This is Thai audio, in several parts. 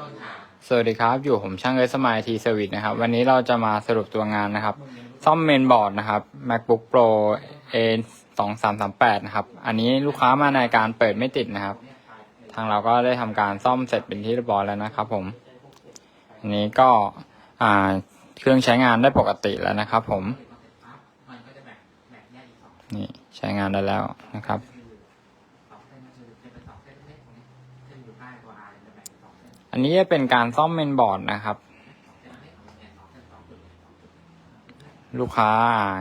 ต้นทางสวัสดีครับอยู่ผมช่างเอสมายทีเซอร์วิสนะครับ วันนี้เราจะมาสรุปตัวงานนะครับ ซ่อมเมนบอร์ดนะครับ MacBook Pro A 2 3 3 8นะครับ อันนี้ลูกค้ามาในการเปิดไม่ติดนะครับ ทางเราก็ได้ทำการซ่อมเสร็จเป็นที่เรียบร้อยแล้วนะครับ ผม อันนี้ก็อ่าเครื่องใช้งานได้ปกติแล้วนะครับ ผมมันก็จะแบ่งแบ่งแยกอีกสองนี่ใช้งานได้แล้วนะครับส อันนี้จะเป็นการซ่อมเมนบอร์ดนะครับ ลูกค้า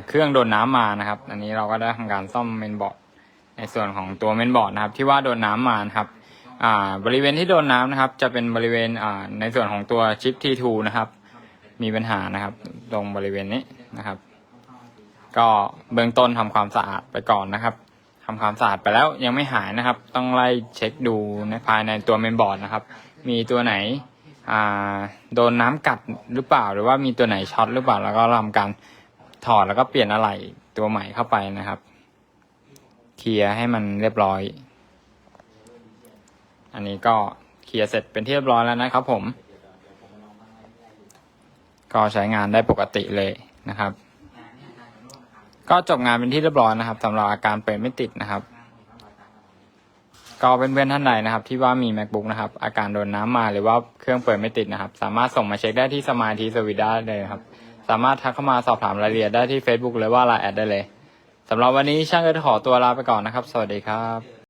เครื่องโดนน้ำมานะครับ อันนี้เราก็ได้ทำการซ่อมเมนบอร์ดในส่วนของตัวเมนบอร์ดนะครับ ที่ว่าโดนน้ำมานะครับอ่าบริเวณที่โดนน้ำนะครับ จะเป็นบริเวณอ่าในส่วนของตัวชิป T2 นะครับ มีปัญหานะครับ ตรงบริเวณนี้นะครับ ก็เบื้องต้นทำความสะอาดไปก่อนนะครับ ทำความสะอาดไปแล้วยังไม่หายนะครับ ต้องไล่เช็คดูในภายในตัวเมนบอร์ดนะครับ มีตัวไหนอ่าโดนน้ำกัดหรือเปล่า หรือว่ามีตัวไหนช็อตหรือเปล่าแล้วก็ทำการถอดแล้วก็เปลี่ยนอะไหล่ตัวใหม่เข้าไปนะครับ เคลียร์ให้มันเรียบร้อย อันนี้ก็เคลียร์เสร็จเป็นที่เรียบร้อยแล้วนะครับผม ก็ใช้งานได้ปกติเลยนะครับ ก็จบงานเป็นที่เรียบร้อยนะครับสำหรับอาการเปิดไม่ติดนะครับ ก็เป็นเพื่อนท่านใดนะครับ ที่ว่ามี macbook นะครับ อาการโดนน้ำมาหรือว่าเครื่องเปิดไม่ติดนะครับ สามารถส่งมาเช็คได้ที่สมาธิสวิตได้เลยครับ สามารถทักเข้ามาสอบถามรายละเอียดได้ที่ Facebook หรือว่าไลน์แอดได้เลยสำหรับวันนี้ช่างก็ขอตัวลาไปก่อนนะครับ สวัสดีครับ